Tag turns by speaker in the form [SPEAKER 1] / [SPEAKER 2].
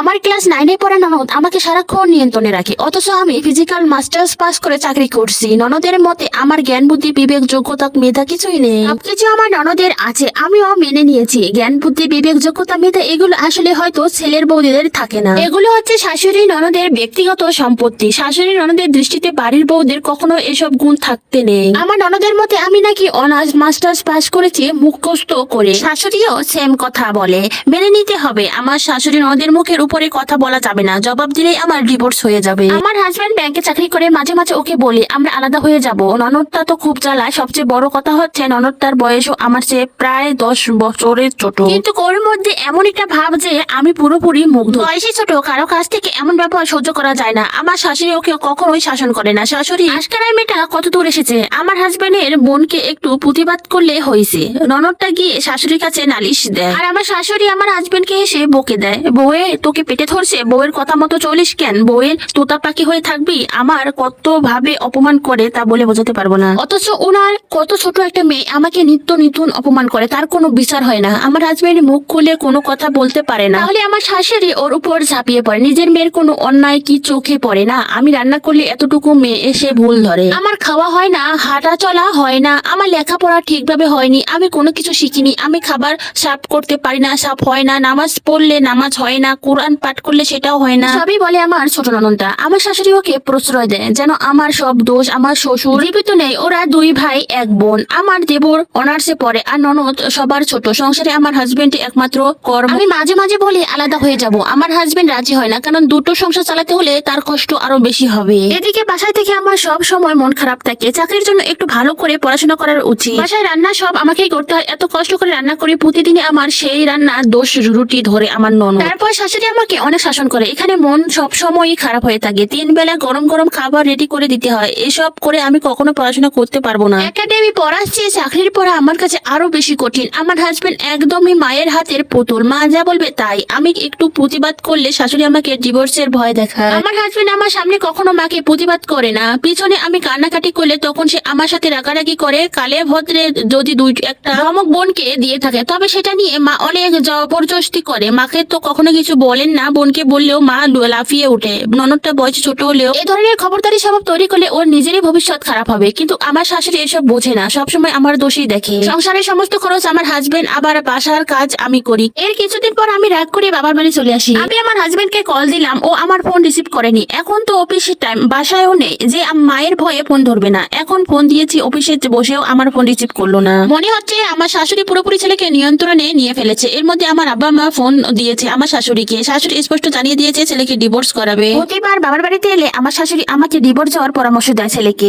[SPEAKER 1] আমার ক্লাস নাইনে পড়া ননদ আমাকে সারাক্ষণ নিয়ন্ত্রণে রাখে। অথচ আমি ফিজিক্যাল মাস্টার্স পাস করে চাকরি করছি। ননদের মতে আমার জ্ঞান, বুদ্ধি, বিবেক, যোগ্যতা, মেধা কিছুই নেই। সবকিছু আমার ননদের আছে, আমিও মেনে নিয়েছি। জ্ঞান, বুদ্ধি, বিবেক, যোগ্যতা, মেধা এগুলো আসলে হয়তো ছেলের বৌদিদের থাকে না। এগুলো হচ্ছে শাশুড়ি ননদের ব্যক্তিগত সম্পত্তি। শাশুড়ি ননদের দৃষ্টিতে বাড়ির বৌদের কখনো এসব গুণ থাকতে নেই। আমার ননদের মতে আমি নাকি অনার্স, মাস্টার্স পাস করেছি মুখস্থ করে। শাশুড়িও সেম কথা বলে। মেনে নিতে হবে। আমার শাশুড়ি ননদের মুখের উপরে কথা বলা যাবে না। জবাব দিলেই আমার ডিভোর্স হয়ে যাবে। আমার হাজবেন্ড ব্যাংকে চাকরি করে মাঝে মাঝে ওকে বলি আমরা আলাদা হয়ে যাব। ননদটা তো খুব জ্বালায়। সবচেয়ে বড় কথা হচ্ছে ননদটার বয়সও আমার চেয়ে প্রায় দশ বছরের ছোট। কিন্তু ওর মধ্যে এমন একটা ভাব যে আমি পুরোপুরি মুগ্ধ। বয়সে ছোট কারও কাছ থেকে এমন ব্যবহার সহ্য করা যায় না। আমার শাশুড়ি ওকে কখনোই শাসন করে না। শাশুড়ি আজকালের মেয়েটা কত দূর এসেছে? আমার হাজবেন্ডের বোনকে একটু প্রতিবাদ করলে হয়েছে। ননদটা গিয়ে শাশুড়ির কাছে নালিশ দেয়। আর আমার শাশুড়ি আমার হাজবেন্ডকে এসে বকে দেয়। বউয়ে তোকে পেটে ধরছে, বউয়ের কথা মতো চলিস কেন? বউয়ের তোতা পাখি হয়ে থাকবি, আমার কত ভাবে অপমান করে তা বলে বোঝাতে পারব না। অথচ ওনার কত ছোট একটা মেয়ে, আমাকে নিত্য নিতুন অপমান করে, তার কোনো বিচার হয় না। আমার হাজবেন্ড মুখ খুলে কোনো কথা বলতে পারে না। তাহলে আমার শাশুড়ি ওর উপর ঝাঁপিয়ে পড়ে, নিজের মেয়ের কোনো অন্যায় কি চোখে পড়ে না? আমি রান্না করলে এতটুকু মেয়ে এসে ভুল ধরে। আমার খাওয়া হয় না, হাঁটা চলা হয় না, আমার লেখাপড়া ঠিকভাবে হয়নি, আমি কোনো কিছু শিখিনি, আমি খাবার সাফ করতে পারি না, সাফ হয় না, নামাজ পড়লে নামাজ হয় না, কোরআন পাঠ করলে সেটাও হয় না। সবই বলে আমার ছোট ননদটা আমার শাশুড়ি ওকে প্রশ্রয় দেয়, যেন আমার সব দোষ আমার শ্বশুর জীবিত নেই। ওরা দুই ভাই, এক বোন। আমার দেবর অনার্সে পড়ে আর ননদ সবার ছোট। সংসারে আমার হাজবেন্ড একমাত্র কর্ম। আমি মাঝে মাঝে বলি, আলাদা হয়ে যাব। আমার হাজবেন্ড রাজি হয় না, কারণ দুটো সংসার চালাতে হলে তার কষ্ট আরও বেশি হবে। এদিকে বাসায় থেকে আমার সব সময় মন খারাপ থাকে। চাকরির জন্য একটু ভালো করে পড়াশোনা করার উচিত। বাসায় রান্না সব আমাকেই করতে হয়। এত কষ্ট করে রান্না করি, প্রতিদিনই আমার সেই রান্না দোষ রুটি ধরে আমার ননদ। তারপর শাশুড়ি আমাকে অনেক শাসন করে। এখানে মন সব সময়ই খারাপ হয়ে থাকে। তিন বেলা গরম গরম খাবার রেডি করে দিতে হয়। এসব করে আমি কখনো পড়াশোনা করতে পারব না। একাডেমি চেয়ে চাকরির পড়া আমার কাছে আরও বেশি কঠিন। আমার হাজবেন্ড একদমই মায়ের হাতের পুতুল। মা যা বলবে তাই। আমি একটু প্রতিবাদ করলে শাশুড়ি আমাকে ডিভোর্সের ভয় দেখায়। আমার হাজবেন্ড আমার সামনে কখনো মাকে প্রতিবাদ করে না। পিছনে আমি কান্নাকাটি করলে তখন সে আমার সাথে রাগারাগি করে। কালে ভদ্রে যদি দুই একটা ধমক বোনকে দিয়ে থাকে, তবে সেটা নিয়ে মা অনেক জবরদস্তি করে। মাকে তো কখনো কিছু বলেন না, বোনকে বললেও মা লাফিয়ে ওঠে। ননদটা বয়সে ছোট হলেও এ ধরনের খবরদারি স্বভাব তৈরি করলে ওর নিজেরই ভবিষ্যৎ খারাপ হবে। কিন্তু আমার শাশুড়ি এসব বোঝে না। সবসময় আমার দোষই দেখে। সংসারের সমস্ত খরচ আমার হাজবেন্ড আবার বাসার কাজ আমি করি। এর কিছুদিন পর আমি রাগ করে বাবার বাড়ি চলে আসি। আমি আমার হাজবেন্ডকে কল দিলাম, ও আমার ফোন রিসিভ করেনি। এখন তো অফিসের টাইম বাসায়ও নেই। যে মায়ের ভয়ে ফোন ধরবে না। এখন ফোন দিয়েছি অফিসে বসেও আমার ফোন রিসিভ করল না। মনে হচ্ছে আমার শাশুড়ি পুরোপুরি ছেলেকে নিয়ন্ত্রণে নিয়ে ফেলেছে। এর মধ্যে আমার আব্বা মা ফোন দিয়েছে আমার শাশুড়িকে। শাশুড়ি স্পষ্ট জানিয়ে দিয়েছে ছেলেকে ডিভোর্স করাবে। প্রতিবার বাবার বাড়িতে এলে আমার শাশুড়ি আমাকে ডিভোর্স হওয়ার পরামর্শ দেয় ছেলেকে।